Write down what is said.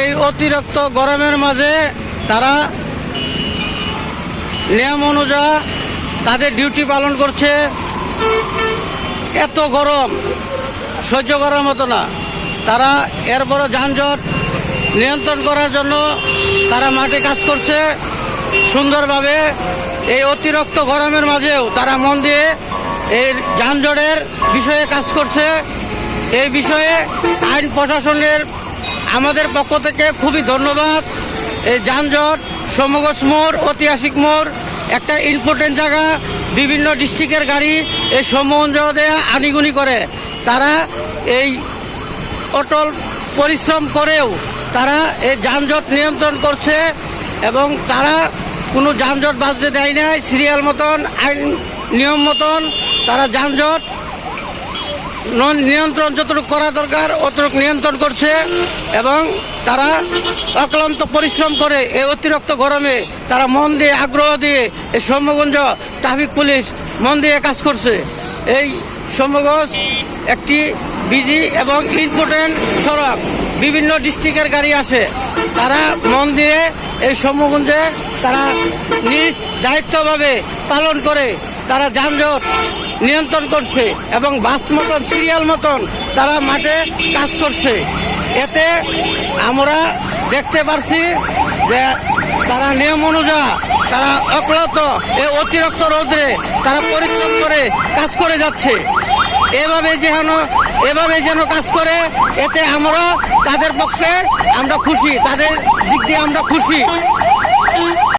এই অতিরিক্ত গরমের মাঝে তারা নিয়ম অনুযায়ী তাদের ডিউটি পালন করছে। এত গরম, সহ্য করার মতো না। তারা এরপরও যানজট নিয়ন্ত্রণ করার জন্য তারা মাঠে কাজ করছে। সুন্দরভাবে এই অতিরিক্ত গরমের মাঝেও তারা মন দিয়ে এই যানজটের বিষয়ে কাজ করছে। এই বিষয়ে আইন প্রশাসনের আমাদের পক্ষ থেকে খুবই ধন্যবাদ। এই যানজট সমগজ মোড়, ঐতিহাসিক মোড়, একটা ইম্পর্টেন্ট জায়গা, বিভিন্ন ডিস্ট্রিক্টের গাড়ি এই সমঞ্জদে আনিগুনি করে। তারা এই অটল পরিশ্রম করেও তারা এই যানজট নিয়ন্ত্রণ করছে এবং তারা কোনো যানজট বাঁচতে দেয় নাই সিরিয়াল মতন, আইন, নিয়ম মতন তারা যানজট নিয়ন্ত্রণ যতটুকু করা দরকার, অতটুকু নিয়ন্ত্রণ করছে এবং তারা অক্লান্ত পরিশ্রম করে এই অতিরিক্ত গরমে তারা মন দিয়ে আগ্রহ দিয়ে এই সৌম্যগঞ্জ ট্রাফিক পুলিশ মন দিয়ে কাজ করছে। এই সৌম্যগঞ্জ একটি বিজি এবং ইম্পর্টেন্ট সড়ক। বিভিন্ন ডিস্ট্রিক্টের গাড়ি আসে। তারা মন দিয়ে এই সৌম্যগঞ্জে তারা নিজ দায়িত্বভাবে পালন করে। তারা যানজট নিয়ন্ত্রণ করছে এবং বাস মতন, সিরিয়াল মতন তারা মাঠে কাজ করছে। এতে আমরা দেখতে পারছি যে তারা নিয়ম অনুযায়ী তারা অক্লান্ত এই অতিরিক্ত রোদ্রে তারা পরিশ্রম করে কাজ করে যাচ্ছে। এভাবে যেন এভাবে যেন কাজ করে, এতে আমরা তাদের পক্ষে আমরা খুশি, তাদের দিক দিয়ে আমরা খুশি।